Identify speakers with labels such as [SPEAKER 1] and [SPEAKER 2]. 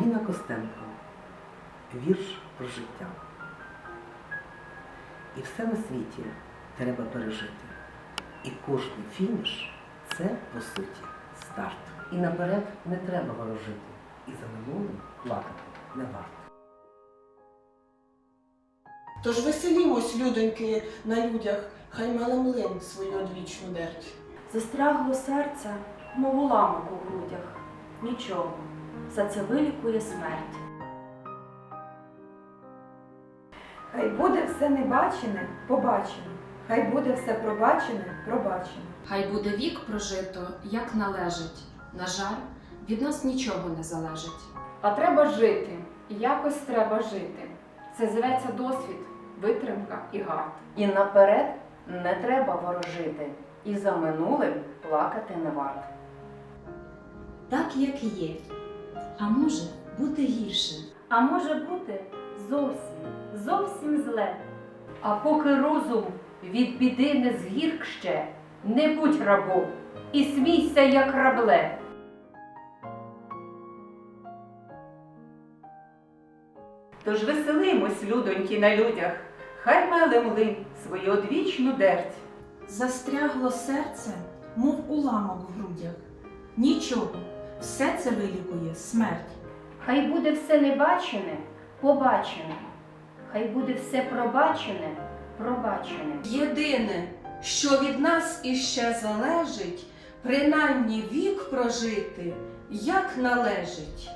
[SPEAKER 1] Аліна Костенко. Вірш про життя. І все на світі треба пережити. І кожний фініш це, по суті, старт. І наперед не треба ворожити. І за минулим плакати не варто.
[SPEAKER 2] Тож веселімось, людоньки, на людях, хай млин свою одвічну дерть.
[SPEAKER 3] Застрягло серце, мов уламок у грудях. Нічого, за це вилікує смерть.
[SPEAKER 4] Хай буде все небачене, побачене. Хай буде все пробачене, пробачене.
[SPEAKER 5] Хай буде вік прожито, як належить. На жаль, від нас нічого не залежить.
[SPEAKER 6] А треба жити, і якось треба жити. Це зветься досвід, витримка і гард.
[SPEAKER 7] І наперед не треба ворожити, і за минулим плакати не варто.
[SPEAKER 8] так, як є. А може бути гірше.
[SPEAKER 3] А може бути зовсім, зовсім зле. А поки розум від біди не згірк ще, не будь рабом і смійся, як рабле.
[SPEAKER 9] Тож веселимось, людоньки, на людях, хай меле млин свою одвічну дерть.
[SPEAKER 2] Застрягло серце, мов уламок в грудях. Нічого, все це вилікує смерть.
[SPEAKER 3] Хай буде все небачене, побачене. Хай буде все пробачене, пробачене.
[SPEAKER 2] Єдине, що від нас іще залежить, принаймні вік прожити, як належить.